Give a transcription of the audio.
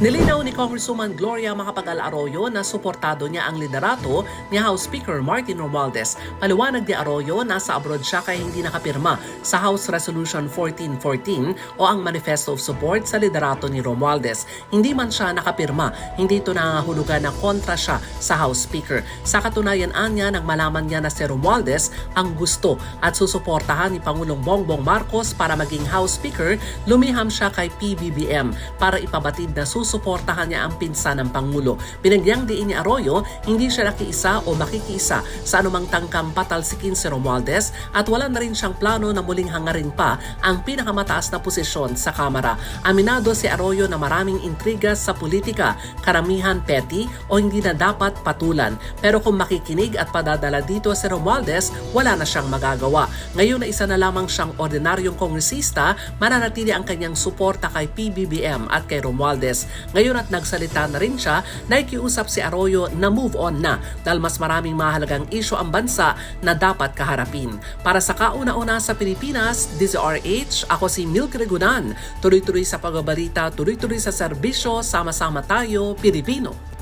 Nilinaw ni Congresswoman Gloria Macapagal Arroyo na suportado niya ang liderato ni House Speaker Martin Romualdez. Paliwanag ni Arroyo nasa abroad siya kaya hindi nakapirma sa House Resolution 1414 o ang Manifesto of Support sa liderato ni Romualdez. Hindi man siya nakapirma, hindi ito nangahulugan na kontra siya sa House Speaker. Sa katunayan anya nang malaman niya na si Romualdez ang gusto at susuportahan ni Pangulong Bongbong Marcos para maging House Speaker, lumiham siya kay PBBM para ipabatid na susuportahan niya ang pinsan ng Pangulo. Binagyang diin ni Arroyo, hindi siya nakiisa o makikiisa sa anumang tangkang patalsikin si Romualdez at wala na rin siyang plano na muling hangarin pa ang pinakamataas na posisyon sa Kamara. Aminado si Arroyo na maraming intriga sa politika, karamihan petty o hindi na dapat patulan. Pero kung makikinig at padadala dito si Romualdez, wala na siyang magagawa. Ngayon na isa na lamang siyang ordinaryong kongresista, mananatili ang kanyang suporta kay PBBM at kay Romualdez. Ngayon at nagsalita na rin siya, naikiusap si Arroyo na move on na dahil mas maraming mahalagang isyo ang bansa na dapat kaharapin. Para sa kauna-una sa Pilipinas, DZRH, ako si Milk Regunan. Tuloy-tuloy sa pagbabalita, tuloy-tuloy sa serbisyo, sama-sama tayo, Pilipino.